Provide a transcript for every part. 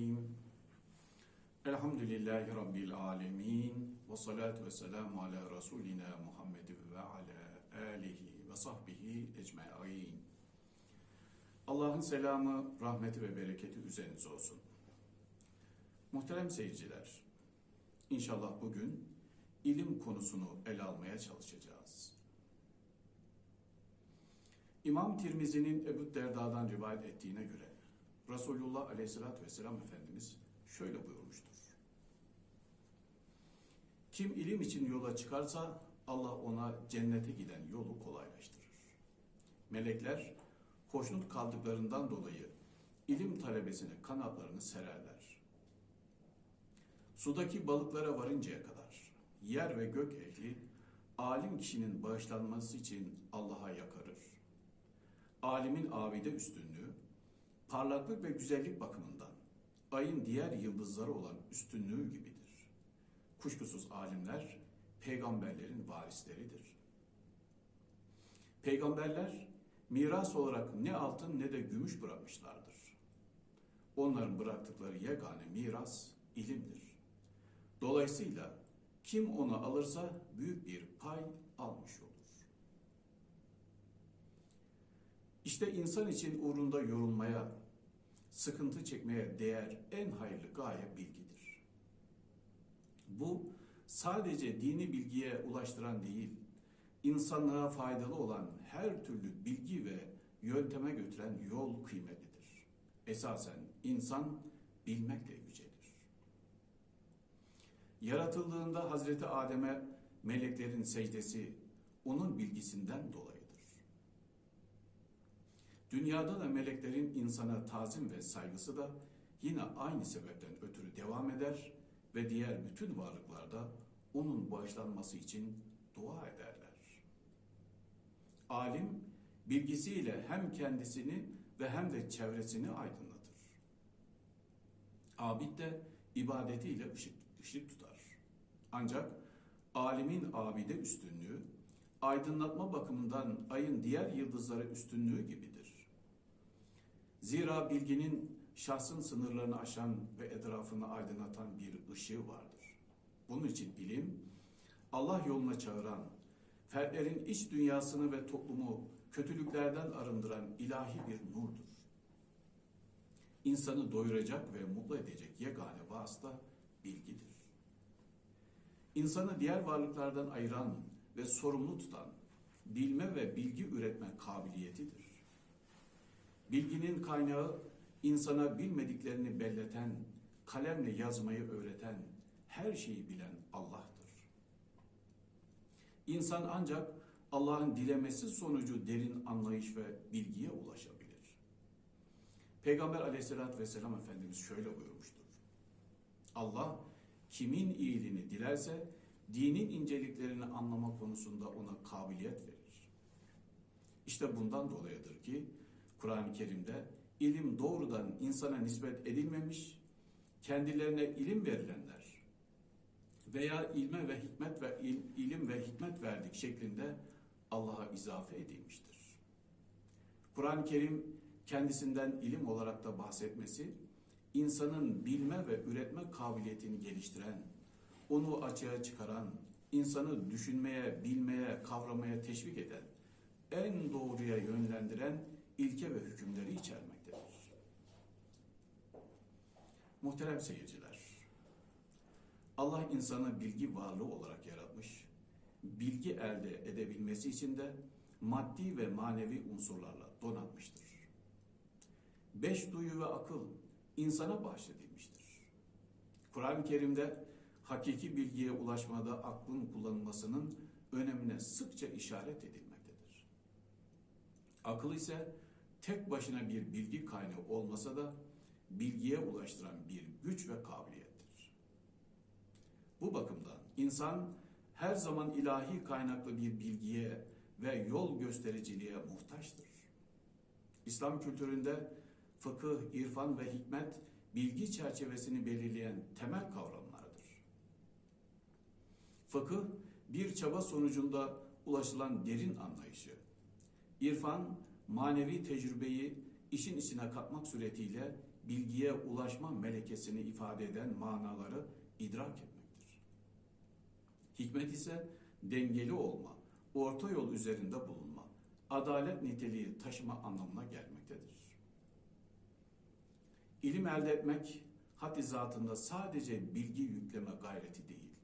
Bismillahirrahmanirrahim. Elhamdülillahi Rabbil alemin. Ve salatu ve selamu ala Resulina Muhammed ve ala alihi ve sahbihi ecma'in. Allah'ın selamı, rahmeti ve bereketi üzerinize olsun. Muhterem seyirciler, inşallah bugün ilim konusunu ele almaya çalışacağız. İmam Tirmizi'nin Ebu Derda'dan rivayet ettiğine göre Resulullah Aleyhisselatü Vesselam Efendimiz şöyle buyurmuştur. Kim ilim için yola çıkarsa Allah ona cennete giden yolu kolaylaştırır. Melekler hoşnut kaldıklarından dolayı ilim talebesine kanatlarını sererler. Sudaki balıklara varıncaya kadar yer ve gök ehli alim kişinin bağışlanması için Allah'a yakarır. Alimin avide üstünlüğü, parlaklık ve güzellik bakımından ayın diğer yıldızları olan üstünlüğü gibidir. Kuşkusuz alimler peygamberlerin varisleridir. Peygamberler miras olarak ne altın ne de gümüş bırakmışlardır. Onların bıraktıkları yegane miras ilimdir. Dolayısıyla kim onu alırsa büyük bir pay almış olur. İşte insan için uğrunda yorulmaya, sıkıntı çekmeye değer en hayırlı gaye bilgidir. Bu sadece dini bilgiye ulaştıran değil, insanlığa faydalı olan her türlü bilgi ve yönteme götüren yol kıymetlidir. Esasen insan bilmekle yücelir. Yaratıldığında Hazreti Adem'e meleklerin secdesi onun bilgisinden dolayıdır. Dünyada da meleklerin insana tazim ve saygısı da yine aynı sebepten ötürü devam eder ve diğer bütün varlıklarda onun bağışlanması için dua ederler. Alim bilgisiyle hem kendisini ve hem de çevresini aydınlatır. Abid de ibadetiyle ışık, ışık tutar. Ancak alimin abide üstünlüğü aydınlatma bakımından ayın diğer yıldızları üstünlüğü gibidir. Zira bilginin şahsın sınırlarını aşan ve etrafını aydınlatan bir ışığı vardır. Bunun için ilim, Allah yoluna çağıran, fertlerin iç dünyasını ve toplumu kötülüklerden arındıran ilahi bir nurdur. İnsanı doyuracak ve mutlu edecek yegane vasıta bilgidir. İnsanı diğer varlıklardan ayıran ve sorumlu tutan bilme ve bilgi üretme kabiliyetidir. Bilginin kaynağı insana bilmediklerini belleten, kalemle yazmayı öğreten, her şeyi bilen Allah'tır. İnsan ancak Allah'ın dilemesi sonucu derin anlayış ve bilgiye ulaşabilir. Peygamber aleyhissalatü vesselam Efendimiz şöyle buyurmuştur. Allah kimin iyiliğini dilerse dinin inceliklerini anlama konusunda ona kabiliyet verir. İşte bundan dolayıdır ki Kur'an-ı Kerim'de ilim doğrudan insana nispet edilmemiş, kendilerine ilim verilenler veya ilme ve hikmet ve il, ilim ve hikmet verdik şeklinde Allah'a izafe edilmiştir. Kur'an-ı Kerim kendisinden ilim olarak da bahsetmesi, insanın bilme ve üretme kabiliyetini geliştiren, onu açığa çıkaran, insanı düşünmeye, bilmeye, kavramaya teşvik eden, en doğruya yönlendiren ilke ve hükümleri içermektedir. Muhterem seyirciler, Allah insanı bilgi varlığı olarak yaratmış, bilgi elde edebilmesi için de maddi ve manevi unsurlarla donatmıştır. Beş duyu ve akıl insana bahşedilmiştir. Kur'an-ı Kerim'de hakiki bilgiye ulaşmada aklın kullanılmasının önemine sıkça işaret edilmektedir. Akıl ise tek başına bir bilgi kaynağı olmasa da bilgiye ulaştıran bir güç ve kabiliyettir. Bu bakımdan insan her zaman ilahi kaynaklı bir bilgiye ve yol göstericiliğe muhtaçtır. İslam kültüründe fıkıh, irfan ve hikmet bilgi çerçevesini belirleyen temel kavramlardır. Fıkıh bir çaba sonucunda ulaşılan derin anlayışı. İrfan manevi tecrübeyi işin içine katmak suretiyle bilgiye ulaşma melekesini ifade eden manaları idrak etmektir. Hikmet ise dengeli olma, orta yol üzerinde bulunma, adalet niteliği taşıma anlamına gelmektedir. İlim elde etmek haddi zatında sadece bilgi yükleme gayreti değil.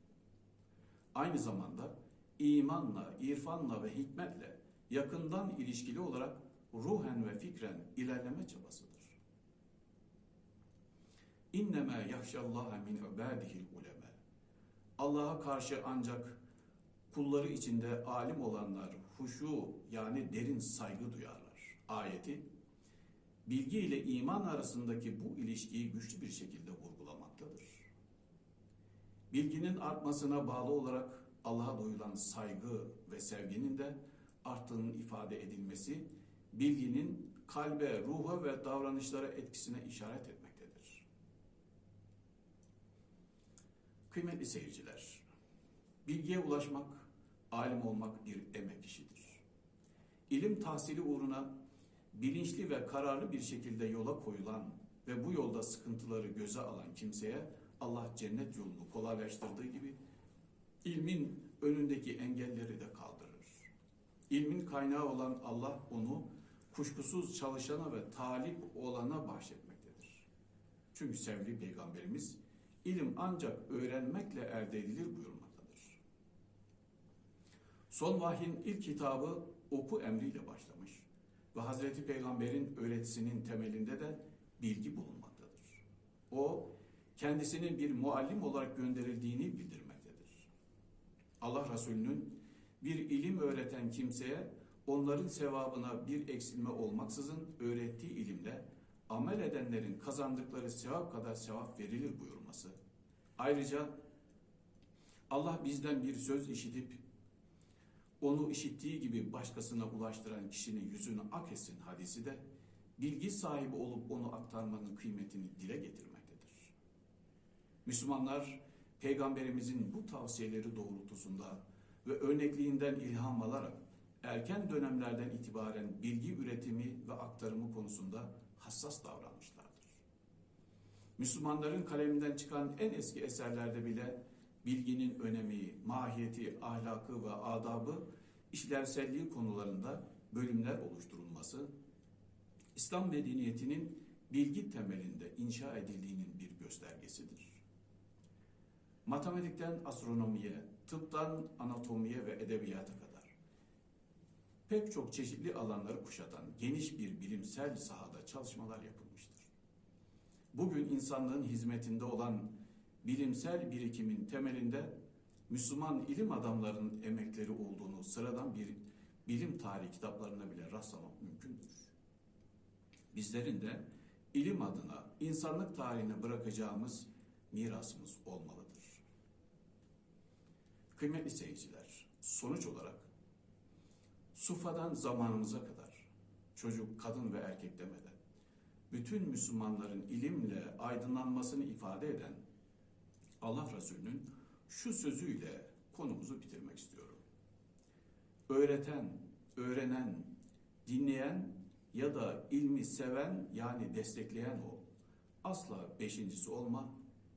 Aynı zamanda imanla, irfanla ve hikmetle yakından ilişkili olarak ruhen ve fikren ilerleme çabasıdır. İnnemâ yahşallâhe min ibâdihil uleme. Allah'a karşı ancak kulları içinde alim olanlar huşu yani derin saygı duyarlar. Ayeti bilgi ile iman arasındaki bu ilişkiyi güçlü bir şekilde vurgulamaktadır. Bilginin artmasına bağlı olarak Allah'a duyulan saygı ve sevginin de arttığının ifade edilmesi bilginin kalbe, ruha ve davranışlara etkisine işaret etmektedir. Kıymetli seyirciler, bilgiye ulaşmak, alim olmak bir emek işidir. İlim tahsili uğruna bilinçli ve kararlı bir şekilde yola koyulan ve bu yolda sıkıntıları göze alan kimseye Allah cennet yolunu kolaylaştırdığı gibi ilmin önündeki engelleri de kaldırır. İlmin kaynağı olan Allah onu kuşkusuz çalışana ve talip olana bahşetmektedir. Çünkü sevgili peygamberimiz ilim ancak öğrenmekle elde edilir buyurmaktadır. Son vahyin ilk kitabı oku emriyle başlamış ve Hazreti Peygamber'in öğretisinin temelinde de bilgi bulunmaktadır. O kendisinin bir muallim olarak gönderildiğini bildirmektedir. Allah Resulü'nün bir ilim öğreten kimseye onların sevabına bir eksilme olmaksızın öğrettiği ilimle amel edenlerin kazandıkları sevap kadar sevap verilir buyurması. Ayrıca Allah bizden bir söz işitip onu işittiği gibi başkasına ulaştıran kişinin yüzünü ak etsin hadisi de bilgi sahibi olup onu aktarmanın kıymetini dile getirmektedir. Müslümanlar peygamberimizin bu tavsiyeleri doğrultusunda ve örnekliğinden ilham alarak erken dönemlerden itibaren bilgi üretimi ve aktarımı konusunda hassas davranmışlardır. Müslümanların kaleminden çıkan en eski eserlerde bile bilginin önemi, mahiyeti, ahlakı ve adabı, işlevselliği konularında bölümler oluşturulması, İslam medeniyetinin bilgi temelinde inşa edildiğinin bir göstergesidir. Matematikten astronomiye, tıptan anatomiye ve edebiyata kadar pek çok çeşitli alanları kuşatan geniş bir bilimsel sahada çalışmalar yapılmıştır. Bugün insanlığın hizmetinde olan bilimsel birikimin temelinde Müslüman ilim adamlarının emekleri olduğunu sıradan bir bilim tarihi kitaplarına bile rastlamak mümkündür. Bizlerin de ilim adına insanlık tarihine bırakacağımız mirasımız olmalıdır. Kıymetli seyirciler, sonuç olarak Sufa'dan zamanımıza kadar çocuk, kadın ve erkek demeden bütün Müslümanların ilimle aydınlanmasını ifade eden Allah Resulü'nün şu sözüyle konumuzu bitirmek istiyorum. Öğreten, öğrenen, dinleyen ya da ilmi seven yani destekleyen ol. Asla beşincisi olma,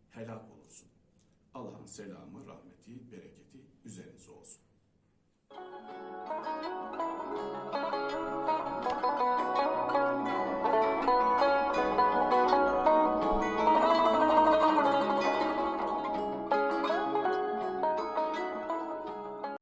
helak olursun. Allah'ın selamı, rahmeti, bereketi üzerinize olsun.